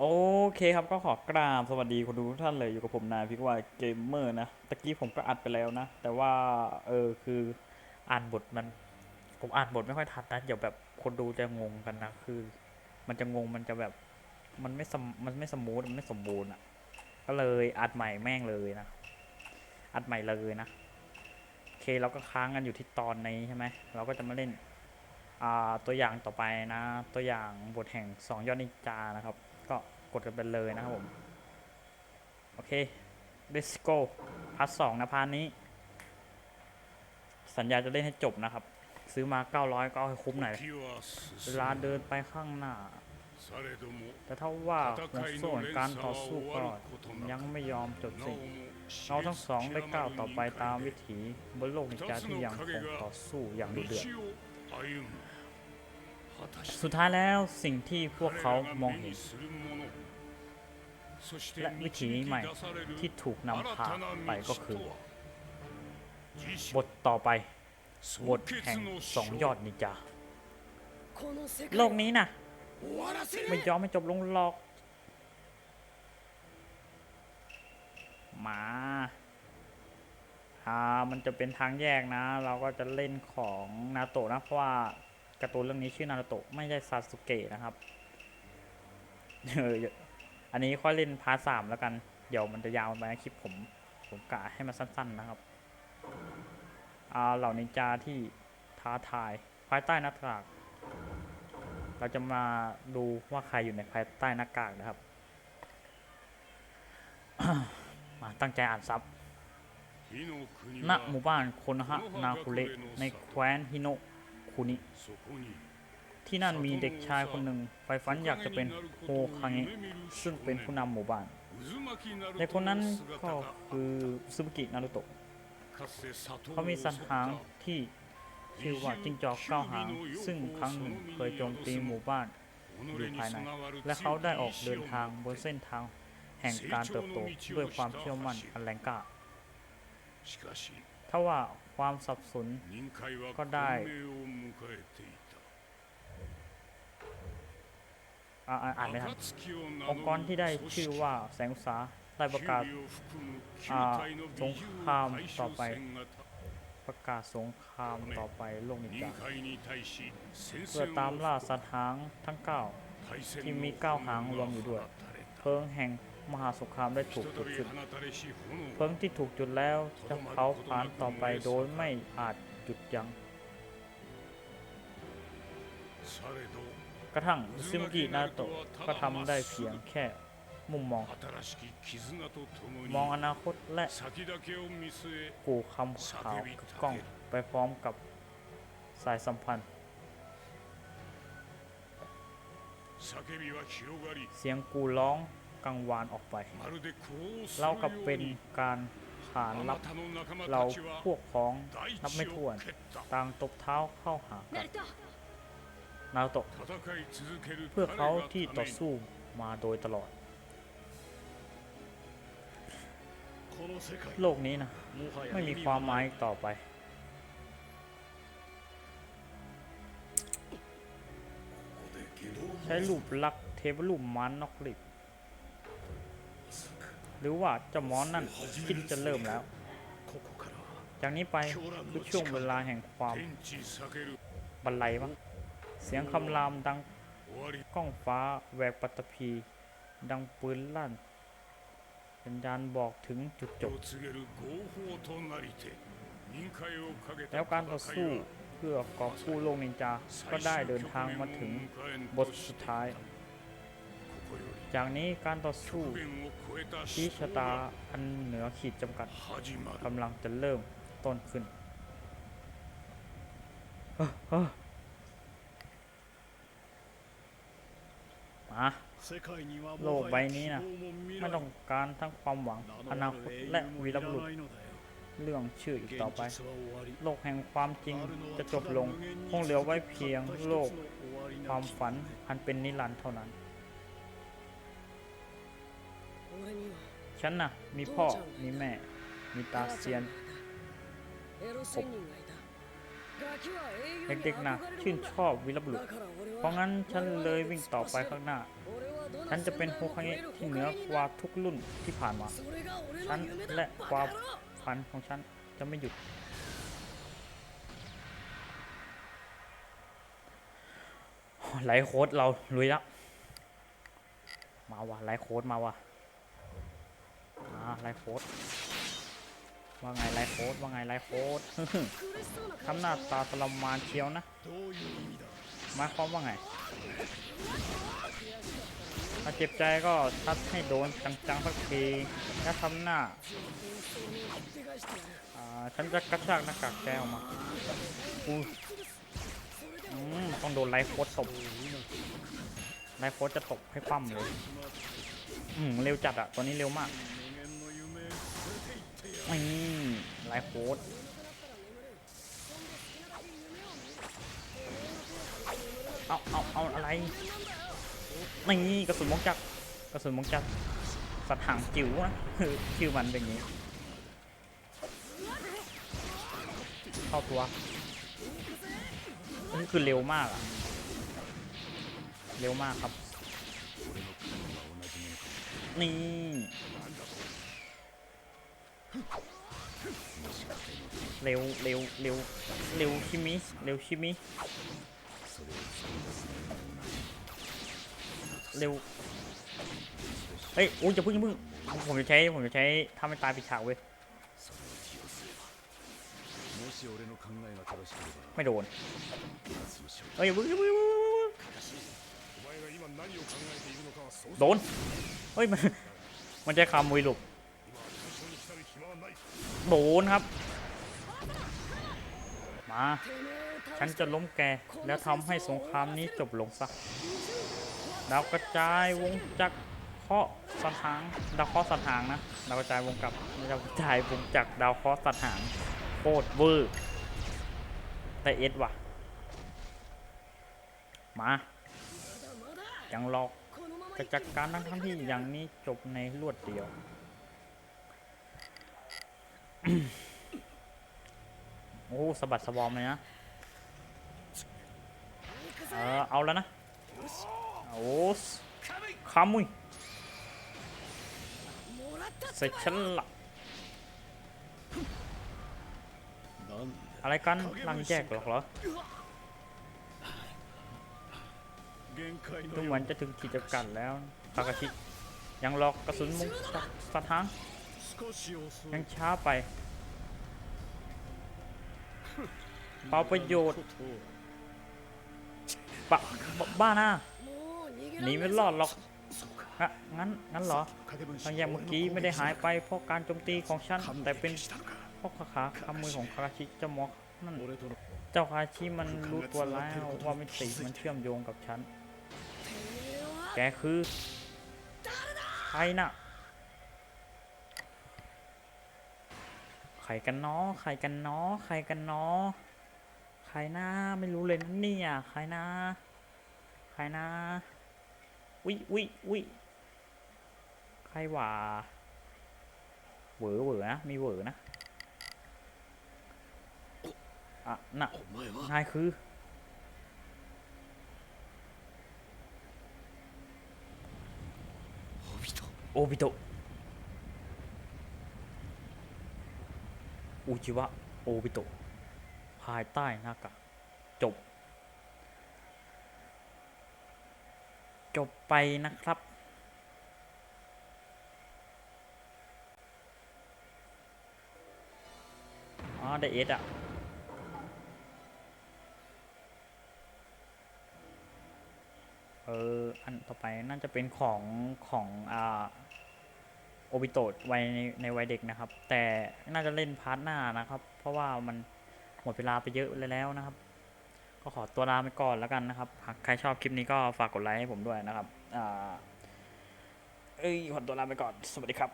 โอเคครับก็ขอกราบสวัสดีคุณทุกท่านเลยอยู่กับผมนายพิกว่าเกมเมอร์นะตะกี้ผมก็อัดไปแล้วนะ แต่ว่าเออคืออ่านบทมัน ผมอ่านบทไม่ค่อยทันนะเดี๋ยวแบบคนดูจะงงกันนะคือ มันจะงงมันจะแบบมันไม่สมมันไม่สมูทมันไม่สมบูรณ์อะ ก็เลยอัดใหม่แม่งเลยนะ อัดใหม่เลยนะโอเคเราก็ค้างกันอยู่ที่ตอนนี้ใช่ไหมเราก็จะมาเล่นอ่าตัวอย่างต่อไปนะ ตัวอย่างบทแห่งสองยอดนิจานะครับ กดกันไปเลยนะครับผม โอเค let's go พาร์ทสองนะพาร์ทนี้ สัญญาจะเล่นให้จบนะครับ ซื้อมา 900 ก็เอาให้คุ้มหน่อยเวลาเดินไปข้างหน้า แต่ถ้าว่าของส่วนการต่อสู้ก็ยังไม่ยอมจบสิเราทั้งสองได้ก้าวต่อไปตามวิถีบนโลกนิจาที่ยังคงต่อสู้อย่างดุเดือด สุดท้ายแล้วสิ่งที่พวกเขามองเห็น และวิธีใหม่ที่ถูกนำพาไปก็คือ บทต่อไป บทแห่งสองยอดนิจาโลกนี้นะไม่ยอมไม่จบลงหรอก มาอ่ามันจะเป็นทางแยกนะ เราก็จะเล่นของนาโตะนะเพราะว่า การ์ตูนเรื่องนี้ชื่อนารูโตะไม่ใช่ซาสุเกะนะครับเอออันนี้ค่อยเล่นพาร์ทสามแล้วกัน เดี๋ยวมันจะยาวไปนะคลิปผม ผมกะให้มันสั้น ๆนะครับอาเหล่านินจาที่ท้าทาย ภายใต้นัากาก เราจะมาดูว่าใครอยู่ในภายใต้หน้ากากนะครับ มาตั้งใจอ่านซับณหมู่บ้านคนฮะนาคุเลในแคว้นฮิโนะ คุนิที่นั่นมีเด็กชายคนหนึ่งไฟฝันอยากจะเป็นโฮคังเงซึ่งเป็นผู้นำหมู่บ้านในคนนั้นก็คือซึบุกินารุโตะเขามีสันหางที่ชื่อว่าจิงจอกเก้าหาง ซึ่งครั้งหนึ่งเคยโจมตีหมู่บ้านอยู่ภายใน และเขาได้ออกเดินทางบนเส้นทางแห่งการเติบโตด้วยความเชื่อมั่นอันแรงกล้าทว่า ความสับสนก็ได้อ่านนะครับองค์กรที่ได้ชื่อว่าแสงอุตสาได้ประกาศสงครามต่อไป ประกาศสงครามต่อไปโลกนิจาเพื่อตามล่าสัตว์หางทั้งเก้าที่มีเก้าหางรวมอยู่ด้วย เพลิงแห่ง มหาสงครามได้ถูกจุดจุดเพลิงที่ถูกจุดแล้วจะเผาผลาญต่อไปโดยไม่อาจหยุดยัง้งกระทั่งซึมกินาโตะก็ทำได้เพียงแค่มุมมอง มองอนาคตและกูคำข่าวกับกล้องไปพร้อมกับสายสัมพันธ์ เสียงกูร้อง กังวานออกไป เรากับเป็นการขานรับเราพวกของนับไม่ถ้วน ต่างตบเท้าเข้าหากันนาโตะเพื่อเขาที่ต่อสู้มาโดยตลอด โลกนี้นะ ไม่มีความหมายต่อไป ใช้รูปลักษ์เทวรูปมันนอกลิบ หรือว่าเจ้ามอนนั่นคิดจะเริ่มแล้ว จากนี้ไปคือช่วงเวลาแห่งความบันรลัยมั้งเสียงคำรามดังก้องฟ้าแหวกปัตภีดังปืนลั่นสัญญาณบอกถึงจุดจบ แล้วการต่อสู้เพื่อกอบกู้โลกนินจาก็ได้เดินทางมาถึงบทสุดท้าย จากนี้การต่อสู้ที่ชะตาอันเหนือขีดจำกัดกำลังจะเริ่มต้นขึ้นมาโลกใบนี้นะไม่ต้องการทั้งความหวังอนาคตและวีรบุรุษเรื่องชื่ออีกต่อไป โลกแห่งความจริงจะจบลง คงเหลือไว้เพียงโลกความฝันอันเป็นนิรันดร์เท่านั้น ฉันนะมีพ่อ มีแม่ มีตาเซียนผมเด็กๆนะชื่นชอบวิลบุรุษเพราะงั้นฉันเลยวิ่งต่อไปข้างหน้า ฉันจะเป็นฮูคาเงะที่เหนือกว่าทุกรุ่นที่ผ่านมา ฉันและความฝันของฉันจะไม่หยุด ไหลโค้ดเราลุยแล้วมาว่ะไหลโค้ดมาว่ะ ไลโคดว่าไงไลโคดว่าไงไลโคดคำหน้าตาทรมานเชียวนะหมายความว่าไง ถ้าเจ็บใจก็ทัดให้โดนจังๆสักทีถ้าทำหน้าฉันจะกระชากหน้ากากแกออกมาอู้ต้องโดนไลโคดตบไลโคดจะตกให้คว่ำเลย อืม เร็วจัดอะตัวนี้เร็วมาก มีลายโคดเอาเอาเอาอะไรนี่กระสุนมกจักกระสุนมกจักสัตว์หางจิ๋วนะชื่อมันเป็นอย่างนี้ เข้าตัวนี่คือเร็วมากอะเร็วมากครับ นี่ เร็วเร็วเร็วเร็วคิมิเร็วคิมิเร็วเฮ้ยอุ้จะพึ่งพึ่งผมจะใช้ผมจะใช้ถ้าไม่ตายปีฉากเว้ยไม่โดนเฮ้ยพึ่งพึ่งโดนเฮ้ยมันมันจะคำมุยหลบโดนครับา ฉันจะล้มแก แล้วทำให้สงครามนี้จบลงซะ ดาวกระจายวงจักรเคาะสันหางดาวเคราะสันหางนะ ดาวกระจายวงกับดาวกระจายวงจักรดาวเคราะสันหางโคตรเวอร์แต่เอ็ดว่ะ มายังรอกจะจัดการทั้งทั้งที่อย่างนี้จบในรวดเดียว โอ้สะบัดสะบอมเลยนะ เออ เอาแล้วนะ โอ้คามุยเสร็จฉันละอะไรกันลังแยกหรอกเหรอทุกวันจะถึงขีดจำกัดแล้วทากาชิ ยังหลอกกระสุนมุกสัดทางยังช้าไป เปล่าประโยชน์ปะบ้าน้าหนีไม่รอดหรอกงั้นงั้นหรอทางอย่างเมื่อกี้ไม่ได้หายไปเพราะการโจมตีของฉัน แต่เป็นเพราะขาขาคำมือของคาราชิจมอกนั่นเจ้าคาชิมันรู้ตัวแล้วว่ามิติมันเชื่อมโยงกับฉัน แกคือใครน่ะ รกันเนาะใครกันเนาะใครกันเนาะใครนะไม่รู้เลยนะเนี่ยใครนะใครนะวิวิวิใครว่าเวอเวอนะมีเวอนะอะน่ะนายคือโอบิโต อุจิวะโอบิโตะภายใต้หน้ากากจบ จบไปนะครับ อ๋อ ได้เอสอะเออ อันต่อไปน่าจะเป็นของของ อ่า โอบิโตะวัยในในวัยเด็กนะครับ แต่น่าจะเล่นพาร์ทหน้านะครับ เพราะว่ามันหมดเวลาไปเยอะเลยแล้วนะครับ ก็ขอตัวลาไปก่อนแล้วกันนะครับ หากใครชอบคลิปนี้ก็ฝากกดไลค์ให้ผมด้วยนะครับ อ่า เอ้ยขอตัวลาไปก่อน สวัสดีครับ